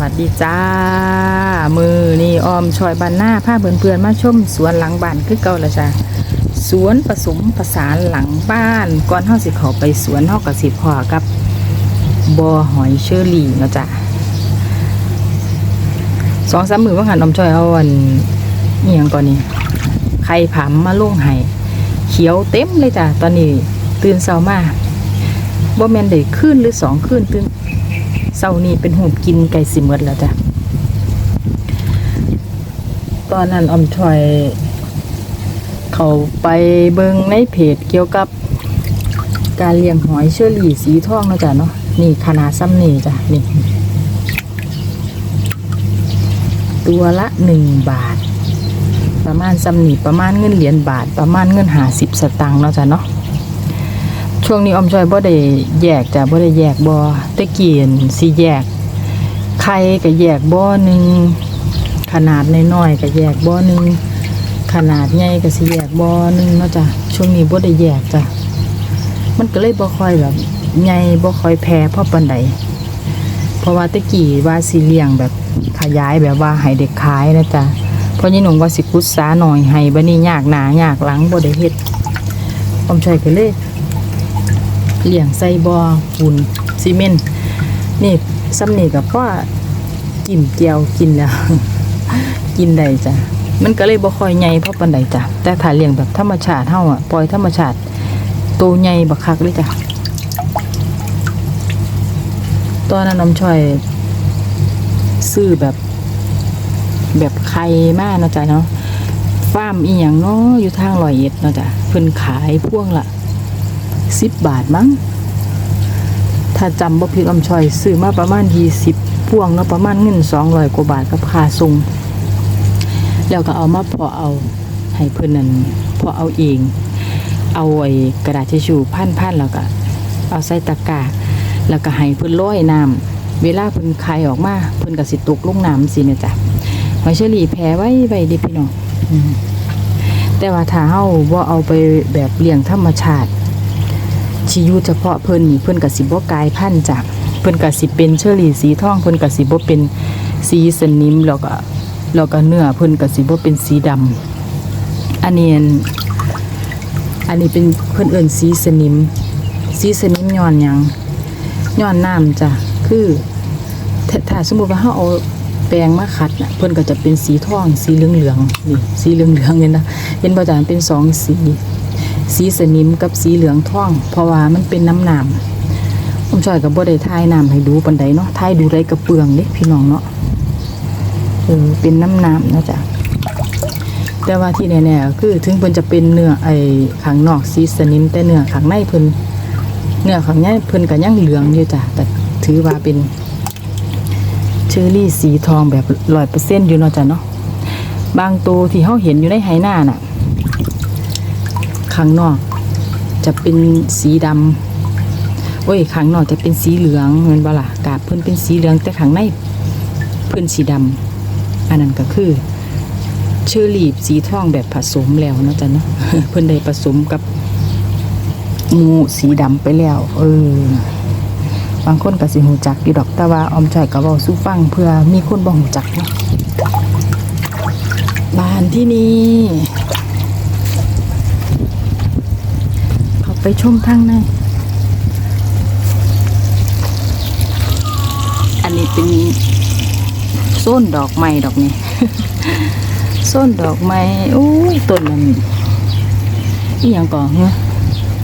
วัสดีจ้า มือนี่ออมชอยบันหน้าพาเพื่อนๆมาชมสวนหลังบ้านคือเก่าละจ้าสวนผสมผสานหลังบ้านก่อนเฮาสิข้าไปสวนเฮาก็สิพอกับบอหอยเชอรี่เนาะจ้าสองสามหมือว่าหันอมชอยเอาอันนี่ยังก่อนนี่ไข่ผำมาลงให้เขียวเต็มเลยจ้าตอนนี้ตื่นเช้ามาบ่แมนได้คืนหรือสองคืนตื่น เศร้านี้เป็นหูบกินไก่สิเมดแล้วจ้ะ ตอนนั้นอมถอย เขาไปเบิงในเพจเกี่ยวกับการเลี้ยงหอยเชอรี่สีทองนะจ๊ะเนาะนี่ขนาดซ้ำนี่จ้ะนี่ ตัวละหนึ่งบาท ประมาณซ้ำนี่ประมาณเงินเหรียญบาท ประมาณเงินหาสิบสตางค์เนาะจ้ะเนาะ ช่วงนี้อมจอยบ่ได้แยกจ้ะบ่ได้แยกบ่ตะกี้อั่นสิแยกไข่ก็แยกบ่หนึ่งขนาดน้อยๆก็แยกบ่หนึ่งขนาดใหญ่ก็สิแยกบ่หนึ่งเนาะจ้ะช่วงนี้บ่ได้แยกจ้ะมันก็เลยบ่ค่อยแบบใหญ่บ่ค่อยแพร่พอปานใดเพราะว่าตะกี้ว่าสิเลี้ยงแบบขยายแบบว่าให้เด็กขายนะจ้ะเพราะยี่หนุ่มว่าสิกุดสาหน่อยให้บัดนี้ยากหนายากหลังบ่ได้เฮ็ดอมจอยก็เลย เลี้ยงใส่บอปูนซีเมนต์นี่ซ้ำนี่กับพ่อจิ้มเจียวกินแล้ว กินได้จ้ะมันก็เลยบ่ค่อยใหญ่เพราะปานใดจ้ะแต่ถ้าเลี้ยงแบบธรรมชาติเฮาอะปล่อยธรรมชาติโตใหญ่บักคักเลยจ้ะตอนนั้นน้ำช่อยซื้อแบบ แบบไข่มากนะจ๊ะเนาะฟาร์มอีหยังเนาะอยู่ทางลอยเอ็ดเนาะจ๊ะเพิ่นขายพ่วงละ สิบบาทมั้ง ถ้าจำบ่ผิดอมชอยซื้อมาประมาณยี่สิบพวงเนาะประมาณเงินสองร้อยกว่าบาทกับค่าส่งแล้วก็เอามาพอเอาให้เพื่อนนั่นพอเอาเอง เอาไอ้กระดาษทิชชู่พันพันๆแล้วก็เอาใส่ตะกร้าแล้วก็ให้เพื่อนร้อยน้ำเวลาเพื่อนคายออกมาเพื่อนก็สิตกลงน้ำสิเนี่ยจ้ะหอยเชอรี่แพ้ไว้ไว้ดิพี่น้องแต่ว่าถ้าเฮาบ่เอาไปแบบเลี้ยงธรรมชาติ ชียูเฉพาะเพิ่นนี่เพิ่นก็สิบกายพันจากเพิ่นก็สิเป็นเชอรี่สีทองเพิ่นก็สิบเป็นสีสนิมแล้วก็แล้วก็เนื้อเพิ่นก็สิบเป็นสีดำอันนี้อันอันนี้เป็นเพิ่นเอิ้นสีสนิม สีสนิมย้อนยังย้อนน้ำจ้ะคือถ้าถ้าสมมติว่าเฮาเอาแปรงมาขัดน่ะเพิ่อนก็จะเป็นสีทองสีเหลืองๆนี่สีเหลืองๆเนี่ยนะเห็นบ่จ้ะมันเป็นสองสี สีสนิมกับสีเหลืองท่อง เพราะว่ามันเป็นน้ำน้ำผมช่อยกับบ่ได้ทายน้ำให้ดูปันใดเนาะทายดูไรกระเปืองเด้พี่น้องเนาะเออเป็นน้ำน้ำนะจ๊ะแต่ว่าที่แน่ๆคือถึงเพิ่นจะเป็นเนื้อไอ้ข้างนอกสีสนิมแต่เนื้อข้างในเพิ่นเนื้อข้างในเพิ่นก็ยังเหลืองอยู่จ้ะแต่ถือว่าเป็นเชอรี่สีทองแบบร้อยเปอร์เซ็นต์อยู่เนาะจ้ะเนาะบางตัวที่เขาเห็นอยู่ในไหหน้าน่ะ ข้างนอก จะเป็นสีดำโอ้ยข้างนอกจะเป็นสีเหลืองเหมือนบ่ล่ะกาบเพิ่นเป็นสีเหลืองแต่ข้างในเพิ่นสีดำอันนั้นก็คือเชอรี่สีทองแบบผสมแล้วนะจ๊ะเนาะเพิ่นได้ผสมกับหมูสีดำไปแล้ว เออบางคนก็สิหูจักอยู่ดอกแต่ว่าอมจ่อยก็เว้าสู่ฟังเพื่อมีคนบ่หูจักเนาะบ้านที่นี่ เขาไป ชมทางในอันนี้เป็นโซนดอกไม้ดอกนี้โซนดอกไม้โอ้ยต้นมันอีหยังก่อนเหรอ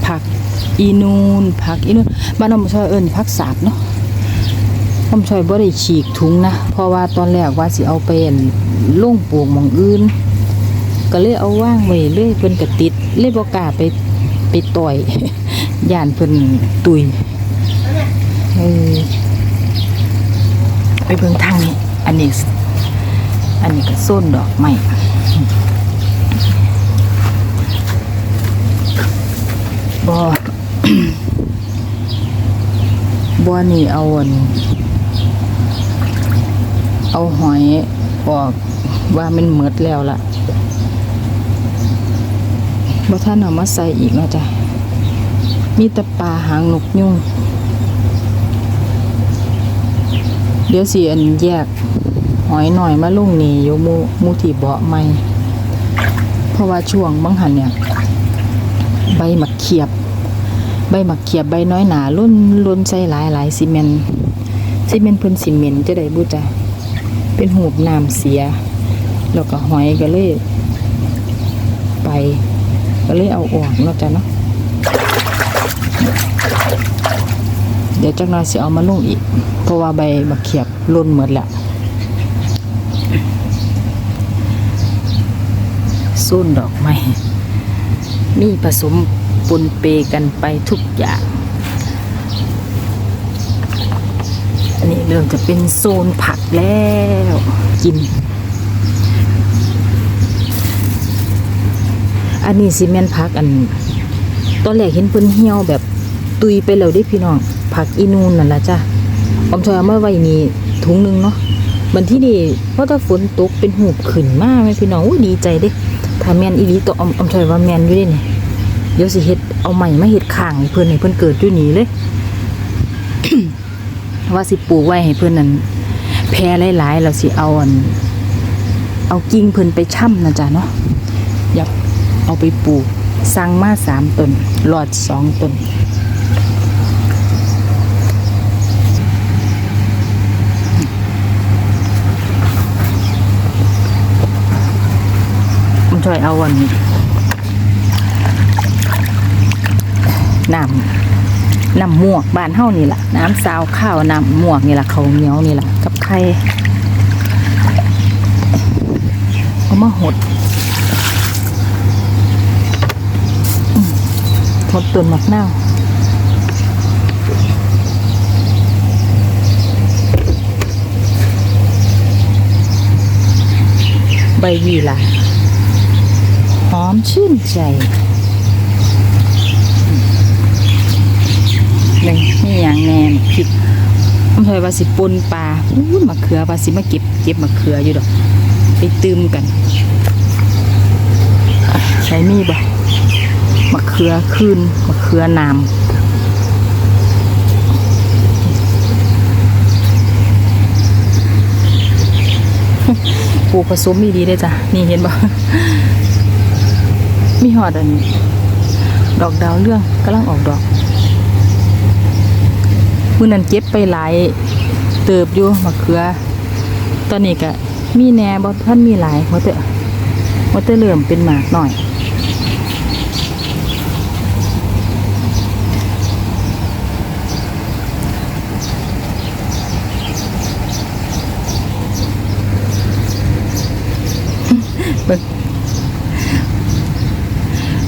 ผักอีนูนผักอีนูนบ้านน้ำชอยเอิญผักสาบเนาะน้ำชอยบ่ได้ฉีกถุงนะเพราะว่าตอนแรกว่าสิเอาไปอั่นลงปลูกหมองอื่น ก็เลยเอาว่างไว้เลยเพิ่นก็ติดเลยบ่กล้าไป ไปต่อยย่านเพิ่นตุยเออไปเบิ่งทางนี้ อันนี้ อันนี้ก็ส้นดอกไม้บ่บ่นี่เอาอันเอาหอยออกว่ามันหมดแล้วล่ะ บ่ท่านเอามาใส่อีกเนาะจ้ะ มีแต่ปลาหางนกยุ่ง เดี๋ยวสิอันแยกหอยหน่อยมาลุ่งนี่อยู่มูมูที่เบาะใหม่ เพราะว่าช่วงบางหันเนี่ย ใบหมักเขียบ ใบหมักเขียบใบน้อยหนาล้นล้นใส่หลายหลายซีเมนซีเมนเพิ่นซีเมนจะได้บุจ้ะเป็นหูบน้ำเสีย แล้วก็หอยก็เลยไป ก็เลยเอาออกเนาะจ้ะเนาะเดี๋ยวจักหน่อยสิเอามาลงอีก เพราะว่าใบหมักเขียบล้นหมดแล้วส้นดอกไม้มีผสมปนเปกันไปทุกอย่าง อันนี้เริ่มจะเป็นโซนผักแล้ว กิน อันนี้ซีเมนผักอัน ตอนแรกเห็นเพิ่นเหี่ยวแบบตุยไปแล้วเด้พี่น้องผักอีนูนนั่นละจ้ะผมชอยเอามาไว้นี่ถุงหนึงเนาะบันที่นี่เพราะถ้าฝนตกเป็นหูบขึ้นมากไหมพี่น้องอุ้ยดีใจเด้ถ้าแมนอีลีตัวอมอมชอยว่าแมนอยู่ด้เนี่ยเดี๋ยวสิเฮ็ดเอาใหม่มาเฮ็ดข้างให้เพิ่อนให้เพิ่อนเกิดอยู่นี่เลย ว่าสิปลูกไว้ให้เพิ่อนนั่นแพร่หลายๆแล้วสิเอาอัน เอากิ่งเพิ่อนไปช่ำนะจ๊ะเนาะอยาก เอาไปปลูกสั่งมาสามต้นหลอดสองต้นมันช่วยเอาวันน้ำน้ำมวกบานเฮานี่แหละน้ำซาวข้าวน้ำมวกนี่แหละเขาเหนียวนี่แหละกับไข่เอามาหดอืม หดต้นมะนาวใบยี่หร่าหอมชื่นใจนี่นี่อย่างแนนผิดอำเภอว่าสิปนปลาอู้มะเขือว่าสิมาเก็บเก็บมะเขืออยู่ดอก ไปตืมกัน ใช้มีบ่ มะเขือคืนมะเขือนามปลูกผสมมีดีได้จ้ะ นี่เห็นบ่มีหอดอันนี้ ดอกดาวเรื่องกำลังออกดอกมื่อนั้นเก็บไปหลายเติบอยู่มะเขือ ตอนนี้ก็มีแหน่บ่ท่านมีหลายว่าแต่ว่าแต่เริ่มเป็นหมากหน่อย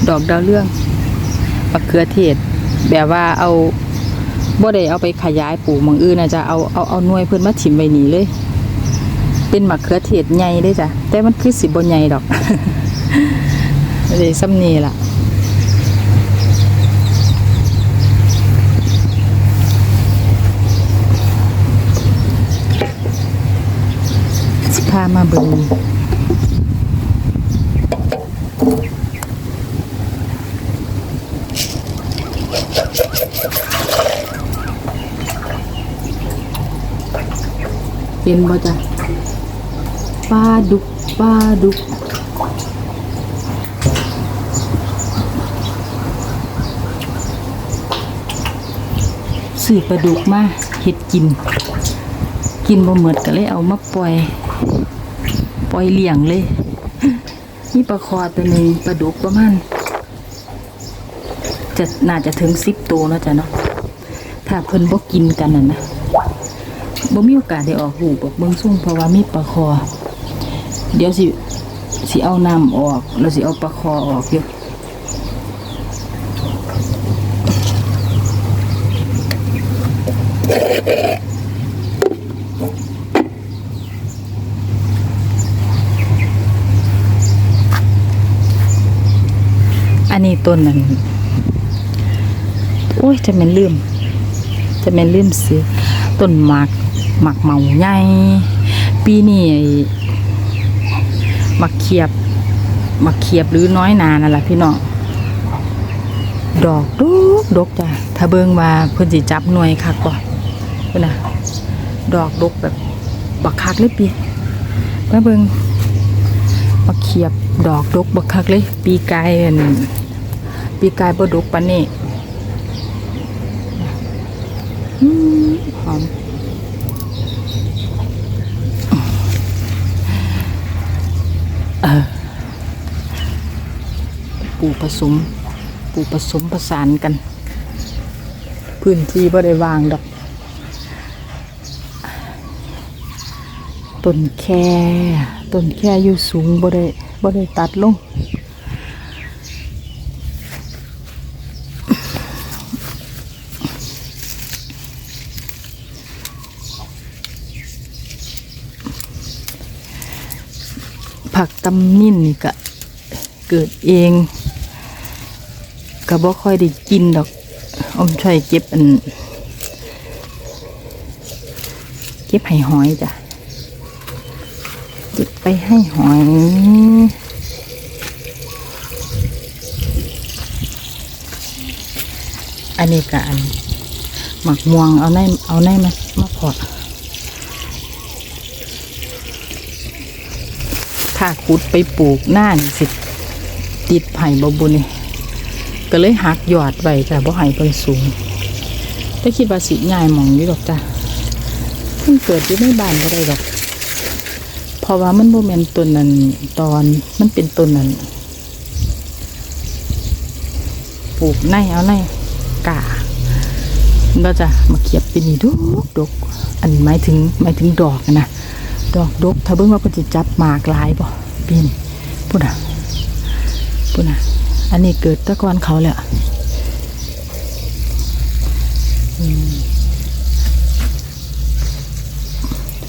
ดอกดาวเรื่องมะเขือเทศ แบบว่าเอาบ่ได้เอาไปขยายปลูกมองอื่นนะจ๊ะเอาเอาเอาหน่วยเพิ่อนมาถิ่มไว้นี่เลย เป็นมะเขือเทศใหญ่เด้จ้ะแต่มันคือสิบ่ใหญ่ดอกเลยซ้ำนี่ล่ะสิพามาเบิ่ง เห็นบ่จ้ะปลาดุกปลาดุกซื้อปลาดุกมาเฮ็ดกิน กินบ่เหมดก็เลยเอามาปล่อย ปล่อยเลี้ยงเลยมีปลาคอตัวหนึงปลาดุกประมาณจะน่าจะถึงสิบตัวแล้วจ้ะเนาะถ้าเพิ่นบ่กินกันน่ะนะ บ่มีโอกาสได้ออกหูบอกเบิ่งซุ่มเพราะว่ามีปลาคอ เดี๋ยวสิสิเอาน้ำออก แล้วสิเอาปลาคอออกอยู่อันนี้ต้นนั้นโอ้ยจะแม่นลืม จะแม่นลืมซื้อต้นหมาก หมากเหมาใหญ่ปีนี้หมักเขียบหมักเขียบหรือน้อยนานั่นแหละพี่น้องดอกดกดกจ้ะถ้าเบิ่งว่าเพิ่นสิจับหน่วยคักบ่เพิ่นน่ะดอกดกแบบบักคักเลยปีมาเบิงมาเขียบดอกดกบักคักเลย ปีกายอันปีกายบ่ดกปานนี้อืมหอมเออป ลูกผสมปลูกผสมประสานกัน พื้นที่บ่ได้วางดอกต้นแค่ต้นแค่อยู่สูงบ่ได้บ่ได้ตัดลงผักตำนิ่นนี่ก็เกิดเอง ก็บ่ค่อยได้กินดอกอมช่วยเก็บอัน เก็บให้หอยจ้ะเก็บไปให้หอยอันนี้กอันหมักม่วงเอาในเอาในมามาพอดถ้าขุดไปปลูกหน้านี่สิ ติดไผ่บบุนี่ ก็เลยหักยอดไว้จ้ะบ่ให้เพิ่นสูงแต่คิดว่าสิง่ายหมองอยู่ดอกจ้ะมันเกิดอยู่ในบ้านก็ได้ดอก เพราะว่ามันโมเมนต้นนั้นตอนมันเป็นต้นนั้นปลูกในเอาในกาก็จะมาเขียบเป็นนี่ดกดกอันนี้หมายถึงหมายถึงดอกนะดอกดกถ้าเบิ่งว่าก็จะจับหมากหลายบ่ปีนพูดอะพูดอะ อันนี้เกิดตะกอนเขาแหละ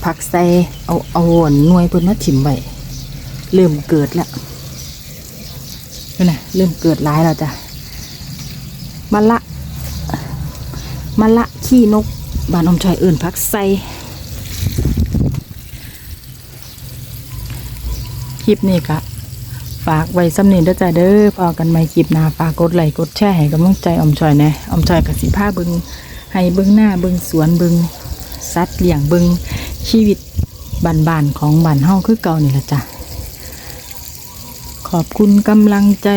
ผักใส่เอาเอาหวนนวยเพิ่นมาถิ่มไว้เริ่มเกิดแล้วนี่นะเริ่มเกิดหลายแล้วจ้ะมะละมะละขี้นกบานอมชอยเอื่นผักใส่คลิปนี้กะ ฝากไว้สำเนียงด้อจ้าเด้อพอกันใหม่คลิปหน้าฝากกดไลค์กดแชร์ให้กำลังใจอมชอยแน่อมชอยกับสิผ้าเบิงให้เบิงหน้าเบิงสวนเบิงสัตว์เลี้ยงเบิงชีวิตบ้านๆของบ้านเฮาคือเก่านี่ละจ้ะขอบคุณกำลังใจ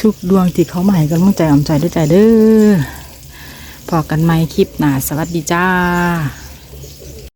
ทุกดวงที่เขามาให้กำลังใจอมชอยด้อจ้าเด้อพอกันใหม่คลิปหนาสวัสดีจ้า